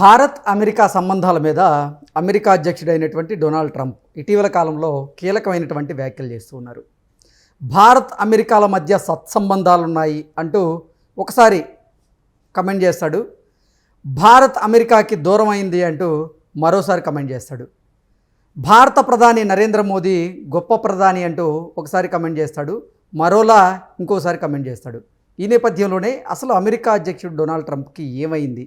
Bharat America సంబంధాల మీద America అధ్యక్షుడైనటువంటి Donald Trump ఇటీవల కాలంలో కీలకమైనటువంటి వ్యాఖ్యలు చేస్తూ ఉన్నారు. భారత్ అమెరికాల మధ్య సత్సంబంధాలు ఉన్నాయి అంటూ ఒకసారి కమెంట్ చేస్తాడు. భారత్ అమెరికాకి దూరం అయింది అంటూ మరోసారి కమెంట్ చేస్తాడు. భారత ప్రధాని నరేంద్ర మోదీ గొప్ప ప్రధాని అంటూ ఒకసారి కమెంట్ చేస్తాడు. మరోలా ఇంకోసారి కమెంట్ చేస్తాడు. ఈ నేపథ్యంలోనే అసలు అమెరికా అధ్యక్షుడు డొనాల్డ్ ట్రంప్కి ఏమైంది?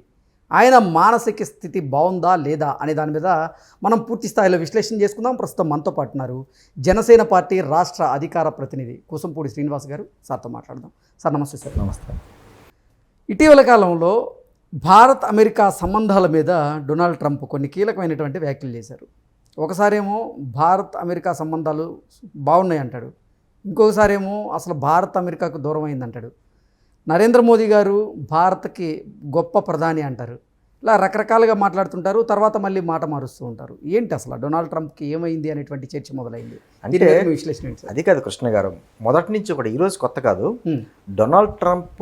ఆయన మానసిక స్థితి బాగుందా లేదా అనే దాని మీద మనం పూర్తి స్థాయిలో విశ్లేషణ చేసుకుందాం. ప్రస్తుతం మనతో పాటు ఉన్నారు జనసేన పార్టీ రాష్ట్ర అధికార ప్రతినిధి కుసంపూడి శ్రీనివాస్ గారు. సార్తో మాట్లాడదాం. సార్ నమస్తే సార్. నమస్తే ఇటీవల కాలంలో భారత్ అమెరికా సంబంధాల మీద డొనాల్డ్ ట్రంప్ కొన్ని కీలకమైనటువంటి వ్యాఖ్యలు చేశారు. ఒకసారేమో భారత్ అమెరికా సంబంధాలు బాగున్నాయి అంటాడు ఇంకొకసారేమో అసలు భారత్ అమెరికాకు దూరం అయిందంటాడు నరేంద్ర మోదీ గారు భారత్కి గొప్ప ప్రధాని అంటారు. ఇలా రకరకాలుగా మాట్లాడుతుంటారు తర్వాత మళ్ళీ మాట మారుస్తూ ఉంటారు. ఏంటి అసలు డొనాల్డ్ ట్రంప్కి ఏమైంది అనేటువంటి చర్చ మొదలైంది? అంటే- విశ్లేషణ అది కాదు కృష్ణ గారు మొదటి నుంచి ఒకటి ఈరోజు కొత్త కాదు. డొనాల్డ్ ట్రంప్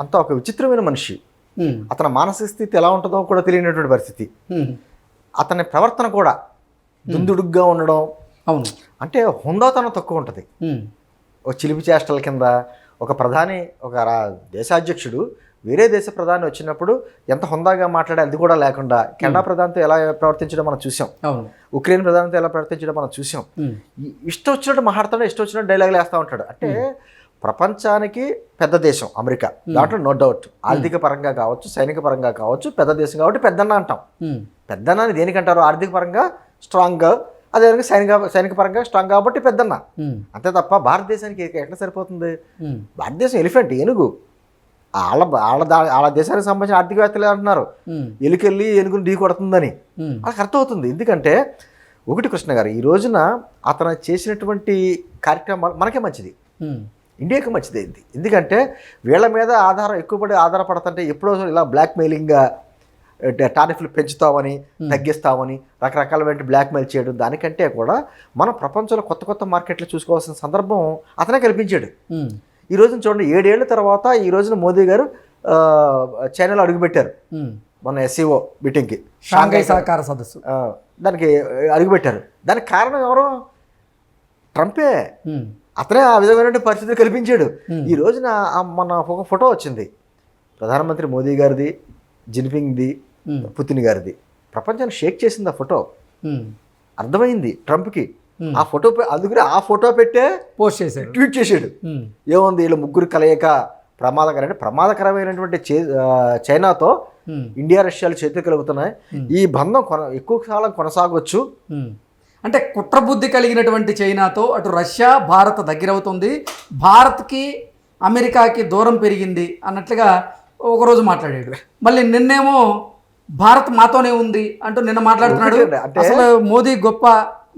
అంతా ఒక విచిత్రమైన మనిషి. అతని మానసిక స్థితి ఎలా ఉంటుందో కూడా తెలియనటువంటి పరిస్థితి. అతని ప్రవర్తన కూడా దుందుడుగ్గా ఉండడం. అవును. అంటే హుందాతనం తక్కువ ఉంటుంది. ఒక చిలిపి చేష్టల కింద ఒక ప్రధాని ఒక రా- దేశాధ్యక్షుడు వేరే దేశ ప్రధాని వచ్చినప్పుడు ఎంత హుందాగా మాట్లాడే అది కూడా లేకుండా కెనడా ప్రధానితో ఎలా ప్రవర్తించడం మనం చూసాం. ఉక్రెయిన్ ప్రధానితో ఎలా ప్రవర్తించడం మనం చూసాం. ఇష్టం వచ్చినట్టు మాట్లాడతాడు ఇష్టం వచ్చినట్టు డైలాగులు వేస్తూ ఉంటాడు. అంటే ప్రపంచానికి పెద్ద దేశం అమెరికా. దాంట్లో నో డౌట్ ఆర్థిక పరంగా కావచ్చు సైనిక పరంగా కావచ్చు పెద్ద దేశం కాబట్టి పెద్దన్న అంటాం. పెద్దన్న దేనికంటారు? ఆర్థిక పరంగా స్ట్రాంగ్ అదేవిధంగా సైనిక సైనిక పరంగా స్ట్రాంగ్ కాబట్టి పెద్దన్న. అంతే తప్ప భారతదేశానికి ఎట్లా సరిపోతుంది. భారతదేశం ఎలిఫెంట్ ఏనుగు వాళ్ళ వాళ్ళ దా- వాళ్ళ దేశానికి సంబంధించిన ఆర్థికవేత్తలు అంటున్నారు. ఎలుకెళ్ళి ఏనుగుని ఢీ కొడుతుందని. వాళ్ళకి అర్థమవుతుంది ఎందుకంటే ఒకటి కృష్ణ గారు ఈ రోజున అతను చేసినటువంటి కార్యక్రమాలు మనకే మంచిది. ఇండియాకి మంచిది ఎందుకంటే వీళ్ళ మీద ఆధారం ఎక్కువపడి ఆధారపడుతుంటే ఎప్పుడో ఇలా బ్లాక్ మెయిలింగ్గా టారిఫ్లు పెంచుతామని తగ్గిస్తామని రకరకాలమైన బ్లాక్ మెయిల్ చేయడం దానికంటే కూడా మనం ప్రపంచంలో కొత్త కొత్త మార్కెట్లు చూసుకోవాల్సిన సందర్భం అతనే కల్పించాడు. ఈ రోజున చూడండి ఏడేళ్ళ తర్వాత ఈ రోజున మోదీ గారు చైనాలో అడుగుపెట్టారు. మన ఎస్సీఓ మీటింగ్కి షాంఘై సహకార సదస్సు దానికి అడుగుపెట్టారు దానికి కారణం ఎవరు ట్రంపే. అతనే ఆ విధమైన పరిస్థితులు కల్పించాడు. ఈ రోజున మన ఒక ఫోటో వచ్చింది ప్రధానమంత్రి మోదీ గారిది జిన్పింగ్ది. పుతిన్ గారిది. ప్రపంచాన్ని షేక్ చేసింది ఆ ఫోటో. అర్థమైంది ట్రంప్కి. ఆ ఫోటో అందుకని ఆ ఫోటో పెట్టే పోస్ట్ చేశారు ట్వీట్ చేశాడు. ఏముంది వీళ్ళ ముగ్గురు కలయిక ప్రమాదకరం అంటే ప్రమాదకరమైనటువంటి చైనాతో. ఇండియా రష్యాలు చేతులు కలుగుతున్నాయి. ఈ బంధం కొన ఎక్కువ కాలం కొనసాగొచ్చు. హ్మ్. అంటే కుట్రబుద్ధి కలిగినటువంటి చైనాతో అటు రష్యా భారత్ దగ్గర అవుతుంది భారత్కి అమెరికాకి దూరం పెరిగింది అన్నట్లుగా ఒకరోజు మాట్లాడాడు. మళ్ళీ నిన్నేమో భారత్ మాతోనే ఉంది అంటూ నిన్న మాట్లాడుతున్నాడు. అసలు మోదీ గొప్ప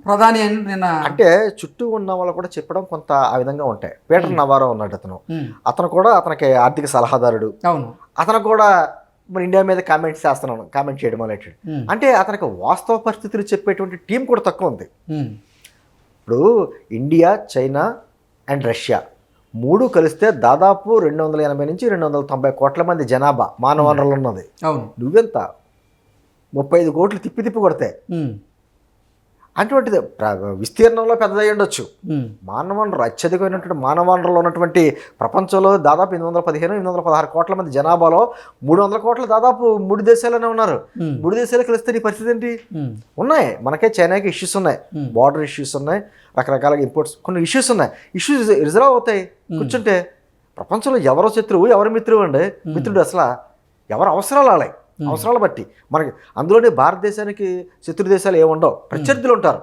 ప్రధాని అని నిన్న అంటే చుట్టూ ఉన్న వాళ్ళు కూడా చెప్పడం కొంత ఆ విధంగా ఉంటాయి. పీటర్ నవారో ఉన్నాడు అతను. అతను కూడా అతనికి ఆర్థిక సలహాదారుడు. అవును. అతను కూడా మన ఇండియా మీద కామెంట్స్ చేస్తున్నాను కామెంట్ చేయడం హ్మ్. అంటే అతనికి వాస్తవ పరిస్థితులు చెప్పేటువంటి టీం కూడా తక్కువ ఉంది. ఇప్పుడు ఇండియా చైనా అండ్ రష్యా మూడు కలిస్తే దాదాపు రెండు వందల ఎనభై నుంచి రెండు వందల తొంభై కోట్ల మంది జనాభా మానవ వనరులు ఉన్నది. అవును. నువ్వెంత ముప్పై ఐదు కోట్లు తిప్పి తిప్పి కొడతాయి. అటువంటిది విస్తీర్ణంలో పెద్దదై ఉండొచ్చు. హ్మ్. మానవ వనరు అత్యధికమైనటువంటి మానవ వనరులు ఉన్నటువంటి ప్రపంచంలో దాదాపు ఎనిమిది వందల పదిహేను ఎనిమిది వందల పదహారు కోట్ల మంది జనాభాలో మూడు వందల కోట్ల దాదాపు మూడు దేశాలనే ఉన్నారు. మూడు దేశాలు కలిస్తే నీ పరిస్థితి ఏంటి. ఉన్నాయి. మనకే చైనాకి ఇష్యూస్ ఉన్నాయి. బార్డర్ ఇష్యూస్ ఉన్నాయి. రకరకాల ఇంపోర్ట్స్ కొన్ని ఇష్యూస్ ఉన్నాయి. ఇష్యూస్ రిజర్వ్ అవుతాయి. కూర్చుంటే ప్రపంచంలో ఎవరో శత్రువు ఎవరి మిత్రువు అండి? మిత్రుడు అసలు ఎవరు అవసరాలు అలాయి అవసరాలు బట్టి. మనకి అందులోనే భారతదేశానికి శత్రు దేశాలు ఏముండవు ప్రత్యర్థులు ఉంటారు.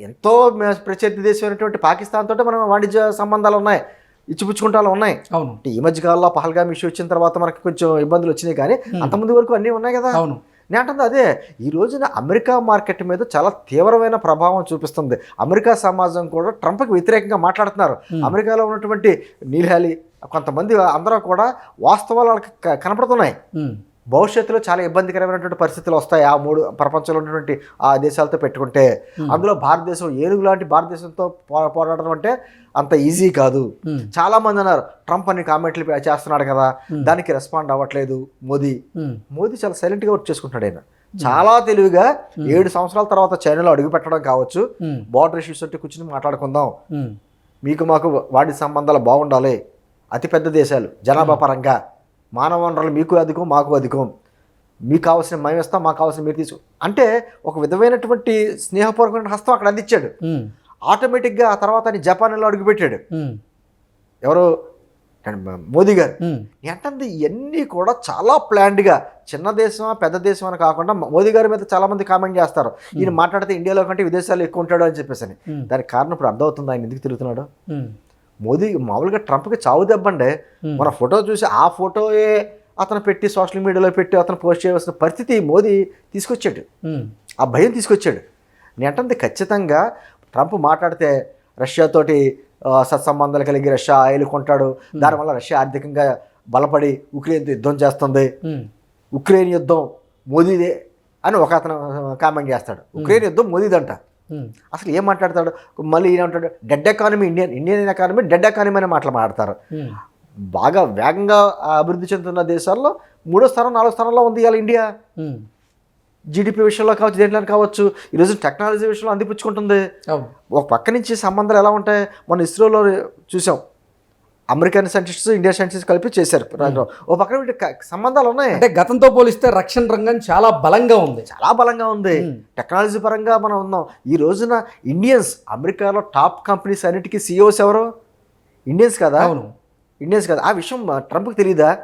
ఎంతో ప్రత్యర్థి దేశమైనటువంటి పాకిస్తాన్ తోటి మనం వాణిజ్య సంబంధాలు ఉన్నాయి. ఇచ్చిపుచ్చుకుంటాలు ఉన్నాయి. అవును. ఈ మధ్య కాలంలో పహల్గామ్ ఇష్యూ వచ్చిన తర్వాత మనకి కొంచెం ఇబ్బందులు వచ్చినాయి కానీ అంతకుముందు వరకు అన్నీ ఉన్నాయి కదా. అవును. నేను అంటుంది అదే ఈ రోజున అమెరికా మార్కెట్ మీద చాలా తీవ్రమైన ప్రభావం చూపిస్తుంది. అమెరికా సమాజం కూడా ట్రంప్కి వ్యతిరేకంగా మాట్లాడుతున్నారు. అమెరికాలో ఉన్నటువంటి నీల్ హ్యాలీ కొంతమంది అందరూ కూడా వాస్తవాలు వాళ్ళకి కనపడుతున్నాయి. భవిష్యత్తులో చాలా ఇబ్బందికరమైనటువంటి పరిస్థితులు వస్తాయి ఆ మూడు ప్రపంచంలో ఉన్నటువంటి ఆ దేశాలతో పెట్టుకుంటే. అందులో భారతదేశం ఏనుగు లాంటి భారతదేశంతో పో- పోరాడడం అంటే అంత ఈజీ కాదు. చాలా మంది అన్నారు ట్రంప్ అని కామెంట్లు చేస్తున్నాడు కదా దానికి రెస్పాండ్ అవ్వట్లేదు మోదీ. మోదీ చాలా సైలెంట్గా వర్క్ చేసుకుంటాడు ఆయన. చాలా తెలివిగా ఏడు సంవత్సరాల తర్వాత చైనాలో అడుగు పెట్టడం కావచ్చు. బార్డర్ ఇష్యూస్ అంటే కూర్చుని మాట్లాడుకుందాం. మీకు మాకు వాటి సంబంధాలు బాగుండాలి. అతిపెద్ద దేశాలు జనాభా పరంగా. మానవ వనరులు మీకు అధికం మాకు అధికం. మీకు కావాల్సిన మేము ఇస్తాం మాకు కావాల్సిన మీరు తీసుకో. అంటే ఒక విధమైనటువంటి స్నేహపూర్వకమైన హస్తం అక్కడ అందించాడు. ఆటోమేటిక్గా ఆ తర్వాత జపాన్లో అడుగుపెట్టాడు. ఎవరు? మోదీ గారు. ఏంటంటే ఇవన్నీ కూడా చాలా ప్లాన్డ్గా చిన్న దేశమా పెద్ద దేశం అని కాకుండా మోదీ గారి మీద చాలా మంది కామెంట్ చేస్తారు. ఈయన మాట్లాడితే ఇండియాలో కంటే విదేశాల్లో ఎక్కువ ఉంటాడు అని చెప్పేసి అని దానికి కారణం ఇప్పుడు అర్థమవుతుంది? ఆయన ఎందుకు తిరుగుతున్నాడు? మోదీ మామూలుగా ట్రంప్కి చావు దెబ్బండే. మన ఫోటో చూసి ఆ ఫోటోయే అతను పెట్టి సోషల్ మీడియాలో పెట్టి అతను పోస్ట్ చేయవలసిన పరిస్థితి మోదీ తీసుకొచ్చాడు. ఆ భయం తీసుకొచ్చాడు. నేనంటే ఖచ్చితంగా ట్రంప్ మాట్లాడితే రష్యాతోటి సత్సంబంధాలు కలిగి రష్యా ఆయిల్ కొంటాడు. దానివల్ల రష్యా ఆర్థికంగా బలపడి ఉక్రెయిన్తో యుద్ధం చేస్తుంది. ఉక్రెయిన్ యుద్ధం మోదీదే అని ఒక అతను కామెంట్ చేస్తాడు. ఉక్రెయిన్ యుద్ధం మోదీదంట. అసలు ఏం మాట్లాడతాడు? మళ్ళీ ఏమంటాడు dead economy Indian Indian economy dead economy అనే మాటలు మాట్లాడతారు. బాగా వేగంగా అభివృద్ధి చెందుతున్న దేశాల్లో మూడో స్థానం నాలుగో స్థానంలో ఉంది ఇవాళ ఇండియా. జీడిపి విషయంలో కావచ్చు దేంట్లో కావచ్చు ఈరోజు టెక్నాలజీ విషయంలో అందిపుచ్చుకుంటుంది. ఒక పక్క నుంచి సంబంధాలు ఎలా ఉంటాయి? మన ఇస్రోలో చూసాం. అమెరికన్ సైంటిస్ట్స్ ఇండియన్ సైంటిస్ట్ కలిపి చేశారు. ఓ పక్కన వీటి సంబంధాలు ఉన్నాయి. అంటే గతంతో పోలిస్తే రక్షణ రంగం చాలా బలంగా ఉంది. చాలా బలంగా ఉంది. టెక్నాలజీ పరంగా మనం ఉన్నాం. ఈ రోజున ఇండియన్స్ అమెరికాలో టాప్ కంపెనీస్ అన్నిటికీ సీఈఓస్ ఎవరు? ఇండియన్స్ కదా? అవును. ఇండియన్స్ కదా. ఆ విషయం ట్రంప్కి తెలియదా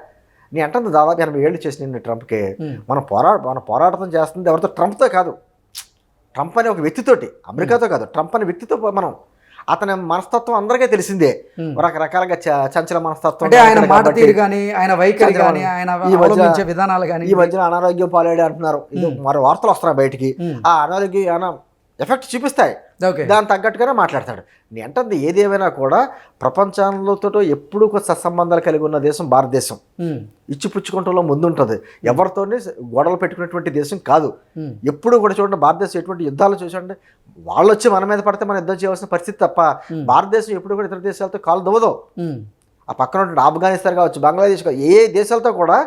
నీ అంటుంది దాదాపు ఎనభై ఏళ్ళు చేసిన నేను ట్రంప్కి. మనం పోరా మన పోరాటం చేస్తుంది ఎవరితో? ట్రంప్తో కాదు. ట్రంప్ అనే ఒక వ్యక్తితోటి అమెరికాతో కాదు. ట్రంప్ అనే వ్యక్తితో మనం అతని మనస్తత్వం అందరికీ తెలిసిందే. రకరకాలుగా చంచల మనస్తత్వం అంటే ఆయన మాట తీరు కానీ ఆయన వైఖరి కానీ ఆయన అవలంబించే విధానాలు కానీ ఈ మధ్యన అనారోగ్యం పాలేడు అంటున్నారు ఇది మరి వార్తలు వస్తున్నాయి బయటికి. ఆ అనారోగ్య అన ఎఫెక్ట్ చూపిస్తాయి. దాని తగ్గట్టుగానే మాట్లాడతాడు. నీ అంటుంది ఏదేమైనా కూడా ప్రపంచంలోతో ఎప్పుడూ ఒక సత్సంబంధాలు కలిగి ఉన్న దేశం భారతదేశం. ఉమ్, ఇచ్చిపుచ్చుకుంటంలో ముందుంటుంది. ఎవరితోని గొడవలు పెట్టుకునేటువంటి దేశం కాదు. ఎప్పుడు కూడా చూడండి భారతదేశం ఎటువంటి యుద్ధాలు చూసండి వాళ్ళు వచ్చి మన మీద పడితే మనం యుద్ధం చేయవలసిన పరిస్థితి తప్ప. భారతదేశం ఎప్పుడు కూడా ఇతర దేశాలతో కాలు దువ్వదు. ఆ పక్కన ఉన్న ఆఫ్ఘనిస్తాన్ కావచ్చు బంగ్లాదేశ్ కావచ్చు ఏ దేశాలతో కూడా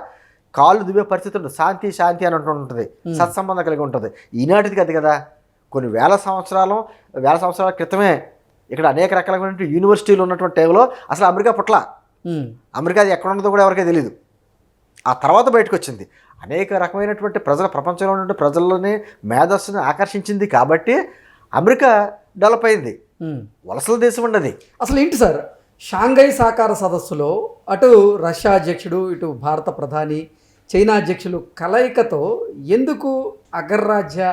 కాళ్ళు దువ్వే పరిస్థితి ఉంటుంది. శాంతి శాంతి అని ఉంటుంది సత్సంబంధం కలిగి ఉంటుంది. ఈనాటిది కదా కదా. కొన్ని వేల సంవత్సరాలు వేల సంవత్సరాల క్రితమే ఇక్కడ అనేక రకాలైనటువంటి యూనివర్సిటీలు ఉన్నటువంటి టైంలో అసలు అమెరికా పుట్ల. అమెరికా అది ఎక్కడ ఉన్నదో కూడా ఎవరికీ తెలియదు ఆ తర్వాత బయటకు వచ్చింది అనేక రకమైనటువంటి ప్రజల ప్రపంచంలో ఉన్న ప్రజల్లోనే మేధస్సుని ఆకర్షించింది కాబట్టి అమెరికా డెవలప్ అయింది. వలసల దేశం ఉండదు అసలు ఏంటి సార్? షాంఘై సహకార సదస్సులో అటు రష్యా అధ్యక్షుడు ఇటు భారత ప్రధాని చైనా అధ్యక్షులు కలయికతో ఎందుకు అగ్రరాజ్య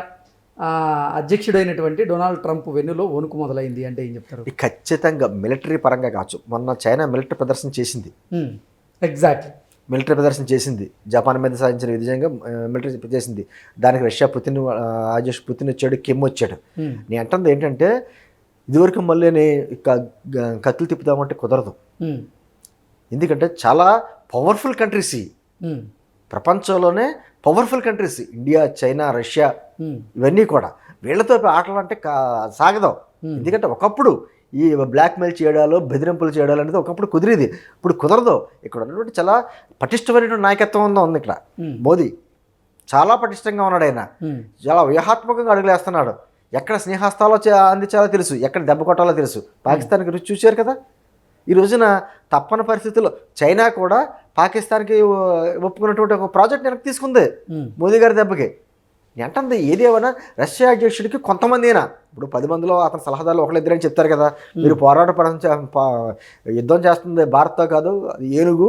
అధ్యక్షుడైనటువంటి డొనాల్డ్ ట్రంప్ వెన్నులో వణుకు మొదలైంది అంటే ఏం చెప్తారు? ఖచ్చితంగా మిలిటరీ పరంగా కావచ్చు. మొన్న చైనా మిలిటరీ ప్రదర్శన చేసింది. ఎగ్జాక్ట్లీ మిలిటరీ ప్రదర్శన చేసింది. జపాన్ మీద సాధించిన ఆ, మిలిటరీ చేసింది. దానికి రష్యా పుతిన్ అధ్యక్షుడు పుతిన్ వచ్చాడు కిమ్ వచ్చాడు. నేను అంటుంది ఏంటంటే ఇదివరకు మళ్ళీ కత్తులు తిప్పుదామంటే కుదరదు. ఎందుకంటే చాలా పవర్ఫుల్ కంట్రీస్. ప్రపంచంలోనే powerful countries India China Russia ఇవన్నీ కూడా. వీళ్ళతో ఆటలు అంటే కా- సాగదాం. ఎందుకంటే ఒకప్పుడు ఈ బ్లాక్ మెయిల్ చేయడాలు బెదిరింపులు చేయడాలు అనేది ఒకప్పుడు కుదిరేది. ఇప్పుడు కుదరదు. ఇక్కడ ఉన్నటువంటి చాలా పటిష్టమైనటువంటి నాయకత్వం ఉందో ఉంది ఇక్కడ. మోదీ చాలా పటిష్టంగా ఉన్నాడు ఆయన. చాలా వ్యూహాత్మకంగా అడుగులేస్తున్నాడు. ఎక్కడ స్నేహస్తాలో అందించాలో తెలుసు. ఎక్కడ దెబ్బ కొట్టాలో తెలుసు. పాకిస్తాన్కి రుచి చూశారు కదా? ఈ రోజున తప్పని పరిస్థితుల్లో చైనా కూడా పాకిస్తాన్కి ఒప్పుకున్నటువంటి ఒక ప్రాజెక్ట్ వెనక్కి తీసుకుంది. మోదీ గారి దెబ్బకి. ఎంతంది ఏదేమైనా రష్యా అధ్యక్షుడికి కొంతమందినా? ఇప్పుడు పది మందిలో అతని సలహాదారులు ఒకళ్ళిద్దరని చెప్తారు కదా. మీరు పోరాట యుద్ధం చేస్తుంది భారత్తో కాదు అది ఏనుగు.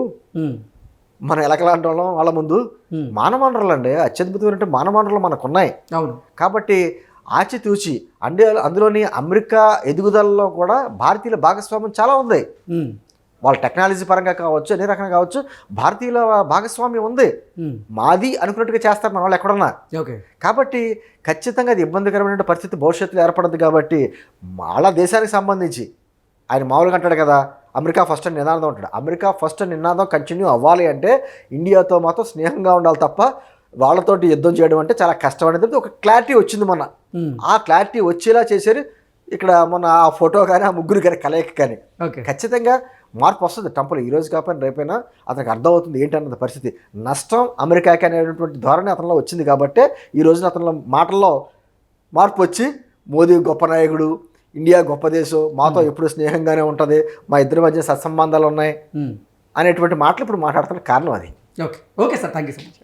మన ఎలకలాంటి వాళ్ళం వాళ్ళ ముందు. మానవ వనరులు అండి అత్యద్భుతమైనటువంటి మానవ వనరులు మనకున్నాయి. అవును. కాబట్టి ఆచితూచి అంటే అందులోని అమెరికా ఎదుగుదలలో కూడా భారతీయుల భాగస్వామ్యం చాలా ఉంది. వాళ్ళ టెక్నాలజీ పరంగా కావచ్చు అన్ని రకంగా కావచ్చు భారతీయుల భాగస్వామ్యం ఉంది. మాది అనుకున్నట్టుగా చేస్తారు మన వాళ్ళు ఎక్కడున్నా. ఓకే. కాబట్టి ఖచ్చితంగా అది ఇబ్బందికరమైన పరిస్థితి భవిష్యత్తులో ఏర్పడదు కాబట్టి వాళ్ళ దేశానికి సంబంధించి ఆయన మామూలుగా అంటాడు కదా అమెరికా ఫస్ట్ అని నినాదం ఉంటాడు. అమెరికా ఫస్ట్ నినాదం కంటిన్యూ అవ్వాలి అంటే ఇండియాతో మాత్రం స్నేహంగా ఉండాలి తప్ప వాళ్ళతోటి యుద్ధం చేయడం అంటే చాలా కష్టం అనేది ఒక క్లారిటీ వచ్చింది మొన్న. ఆ క్లారిటీ వచ్చేలా చేశారు. ఇక్కడ మొన్న ఆ ఫోటో కానీ ఆ ముగ్గురు కానీ కలయిక కానీ. ఓకే. ఖచ్చితంగా మార్పు వస్తుంది. ట్రంప్లో ఈ రోజు కాకపోయినా రేపైనా అతనికి అర్థమవుతుంది ఏంటన్నది పరిస్థితి. నష్టం అమెరికాకి అనేటువంటి ధోరణి అతనిలో వచ్చింది కాబట్టి ఈ రోజున అతనిలో మాటల్లో మార్పు వచ్చి మోదీ గొప్ప నాయకుడు ఇండియా గొప్ప దేశం మాతో ఎప్పుడు స్నేహంగానే ఉంటుంది మా ఇద్దరి మధ్య సత్సంబంధాలు ఉన్నాయి అనేటువంటి మాటలు ఇప్పుడు మాట్లాడుతున్న కారణం అది. Okay. Okay sir. Thank you so much.